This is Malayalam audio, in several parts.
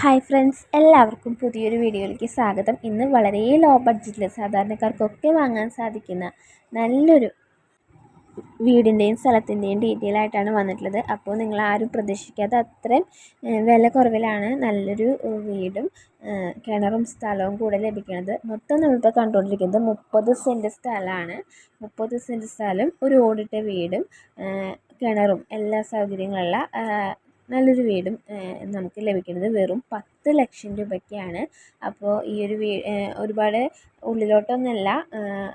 ഹായ് ഫ്രണ്ട്സ് എല്ലാവർക്കും പുതിയൊരു വീഡിയോയിലേക്ക് സ്വാഗതം. ഇന്ന് വളരെ ലോ ബഡ്ജറ്റിൽ സാധാരണക്കാർക്കൊക്കെ വാങ്ങാൻ സാധിക്കുന്ന നല്ലൊരു വീടിന്റെയും സ്ഥലത്തിന്റെയും ഡീറ്റെയിൽ ആയിട്ടാണ് വന്നിട്ടുള്ളത്. അപ്പോൾ നിങ്ങൾ ആരും പ്രതീക്ഷിക്കാതെ അത്രയും വില കുറവിലാണ് നല്ലൊരു വീടും കിണറും സ്ഥലവും കൂടെ ലഭിക്കുന്നത്. മൊത്തം നമ്മളിപ്പോൾ കണ്ടുകൊണ്ടിരിക്കുന്നത് മുപ്പത് സെന്റ് സ്ഥലമാണ്. മുപ്പത് സെന്റ് സ്ഥലം ഒരു ഓടിട്ട വീടും കിണറും എല്ലാ സൗകര്യങ്ങളുള്ള നല്ലൊരു വീടും നമുക്ക് ലഭിക്കുന്നത് വെറും പത്ത് ലക്ഷം രൂപയ്ക്കാണ്. അപ്പോൾ ഈ ഒരു വീ ഒരുപാട് ഉള്ളിലോട്ടൊന്നുമല്ല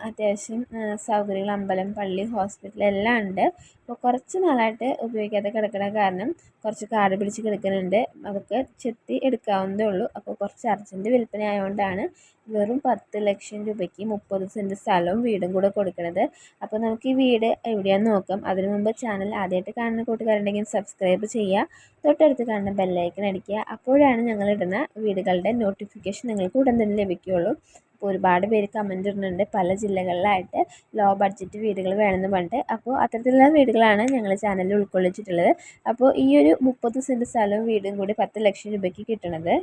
അത്യാവശ്യം സൗകര്യങ്ങൾ അമ്പലം പള്ളി ഹോസ്പിറ്റൽ എല്ലാം ഉണ്ട്. ഇപ്പോൾ കുറച്ച് നാളായിട്ട് ഉപയോഗിക്കാതെ കിടക്കണ കാരണം കുറച്ച് കാട് പിടിച്ച് കിടക്കുന്നുണ്ട്. അതൊക്കെ ചെത്തി എടുക്കാവുന്നതേ ഉള്ളൂ. അപ്പോൾ കുറച്ച് അർജന്റ് വിൽപ്പന ആയതുകൊണ്ടാണ് വെറും പത്ത് ലക്ഷം രൂപയ്ക്ക് മുപ്പത് സെന്റ് സ്ഥലവും വീടും കൂടെ കൊടുക്കണത്. അപ്പോൾ നമുക്ക് ഈ വീട് എവിടെയാണെന്ന് നോക്കാം. അതിനു മുമ്പ് ചാനൽ ആദ്യമായിട്ട് കാണുന്ന കൂട്ടുകാരുണ്ടെങ്കിൽ സബ്സ്ക്രൈബ് ചെയ്യുക. തൊട്ടടുത്ത് കാണുന്ന ബെല്ലൈക്കൺ അടിക്കുക. അപ്പോഴാണ് ഞങ്ങൾ ഇടുന്ന വീടുകളുടെ നോട്ടിഫിക്കേഷൻ നിങ്ങൾക്ക് ഉടൻ തന്നെ ലഭിക്കുകയുള്ളൂ. അപ്പോൾ ഒരുപാട് പേര് കമന്റ് ഇടുന്നുണ്ട്. പല ജില്ലകളിലായിട്ട് ലോ ബഡ്ജറ്റ് വീടുകൾ വേണമെന്ന് പറഞ്ഞിട്ട്. അപ്പോൾ അത്തരത്തിലുള്ള വീടുകളാണ് ഞങ്ങൾ ചാനലിൽ ഉൾക്കൊള്ളിച്ചിട്ടുള്ളത്. അപ്പോൾ ഈ ഒരു മുപ്പത് സെന്റ് സ്ഥലവും വീടും കൂടി പത്ത് ലക്ഷം രൂപയ്ക്ക് കിട്ടുന്നത്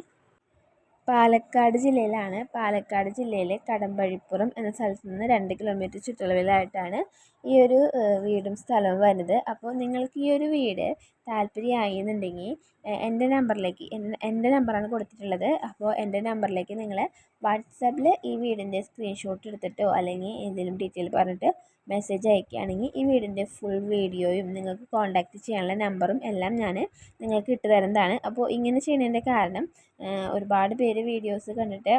പാലക്കാട് ജില്ലയിലാണ്. പാലക്കാട് ജില്ലയിലെ കടമ്പഴിപ്പുറം എന്ന സ്ഥലത്ത് നിന്ന് രണ്ട് കിലോമീറ്റർ ചുറ്റളവിലായിട്ടാണ് ഈ ഒരു വീടും സ്ഥലവും വരുന്നത്. അപ്പോൾ നിങ്ങൾക്ക് ഈ ഒരു വീട് താല്പര്യമായി എന്നുണ്ടെങ്കിൽ എന്റെ നമ്പറിലേക്ക് എന്റെ നമ്പറാണ് കൊടുത്തിട്ടുള്ളത്. അപ്പോൾ എന്റെ നമ്പറിലേക്ക് നിങ്ങൾ വാട്സാപ്പിൽ ഈ വീടിന്റെ സ്ക്രീൻഷോട്ട് എടുത്തിട്ടോ അല്ലെങ്കിൽ എന്തെങ്കിലും ഡീറ്റെയിൽ പറഞ്ഞിട്ട് മെസ്സേജ് അയക്കുകയാണെങ്കിൽ ഈ വീടിന്റെ ഫുൾ വീഡിയോയും നിങ്ങൾക്ക് കോൺടാക്റ്റ് ചെയ്യാനുള്ള നമ്പറും എല്ലാം ഞാൻ നിങ്ങൾക്ക് ഇട്ട് തരുന്നതാണ് അപ്പോൾ ഇങ്ങനെ ചെയ്യുന്നതിന്റെ കാരണം ഒരുപാട് പേര് വീഡിയോസ് കണ്ടിട്ട്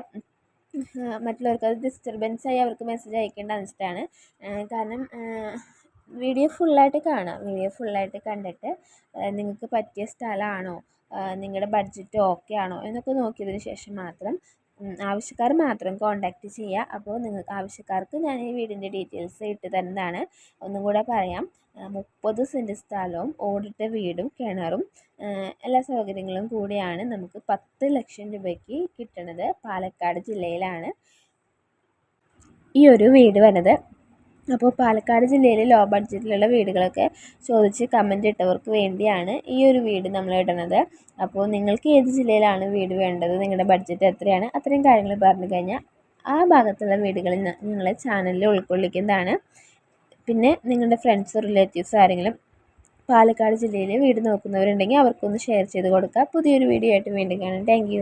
മറ്റുള്ളവർക്ക് അത് ഡിസ്റ്റർബൻസ് ആയി അവർക്ക് മെസ്സേജ് അയക്കേണ്ട വെച്ചിട്ടാണ്. കാരണം വീഡിയോ ഫുള്ളായിട്ട് കാണാം. വീഡിയോ ഫുള്ളായിട്ട് കണ്ടിട്ട് നിങ്ങൾക്ക് പറ്റിയ സ്ഥലമാണോ? നിങ്ങളുടെ ബഡ്ജറ്റ് ഓക്കെ ആണോ? എന്നൊക്കെ നോക്കിയതിന് ശേഷം മാത്രം ആവശ്യക്കാർ മാത്രം കോൺടാക്റ്റ് ചെയ്യുക. അപ്പോൾ നിങ്ങൾക്ക് ആവശ്യക്കാർക്ക് ഞാൻ ഈ വീടിന്റെ ഡീറ്റെയിൽസ് ഇട്ട് തരുന്നതാണ്. ഒന്നും കൂടെ പറയാം. മുപ്പത് സെന്റ് സ്ഥലവും ഓടിട്ട വീടും കിണറും എല്ലാ സൗകര്യങ്ങളും കൂടിയാണ് നമുക്ക് പത്ത് ലക്ഷം രൂപയ്ക്ക് കിട്ടുന്നത് പാലക്കാട് ജില്ലയിലാണ്. ഈ ഒരു വീട് വരുന്നത് അപ്പോൾ പാലക്കാട് ജില്ലയിൽ ലോ ബഡ്ജറ്റിലുള്ള വീടുകളൊക്കെ ചോദിച്ച് കമന്റ് ഇട്ടവർക്ക് വേണ്ടിയാണ് ഈ ഒരു വീട് നമ്മൾ ഇടുന്നത് അപ്പോൾ നിങ്ങൾക്ക് ഏത് ജില്ലയിലാണ് വീട് വേണ്ടത്? നിങ്ങളുടെ ബഡ്ജറ്റ് എത്രയാണ്? അത്രയും കാര്യങ്ങൾ പറഞ്ഞു കഴിഞ്ഞാൽ ആ ഭാഗത്തുള്ള വീടുകൾ നിങ്ങളെ ചാനലിൽ ഉൾക്കൊള്ളിക്കുന്നതാണ്. പിന്നെ നിങ്ങളുടെ ഫ്രണ്ട്സ് റിലേറ്റീവ്സ് ആരെങ്കിലും പാലക്കാട് ജില്ലയിൽ വീട് നോക്കുന്നവരുണ്ടെങ്കിൽ അവർക്കൊന്ന് ഷെയർ ചെയ്ത് കൊടുക്കുക. പുതിയൊരു വീഡിയോ ആയിട്ട് വീണ്ടും കാണാം. താങ്ക്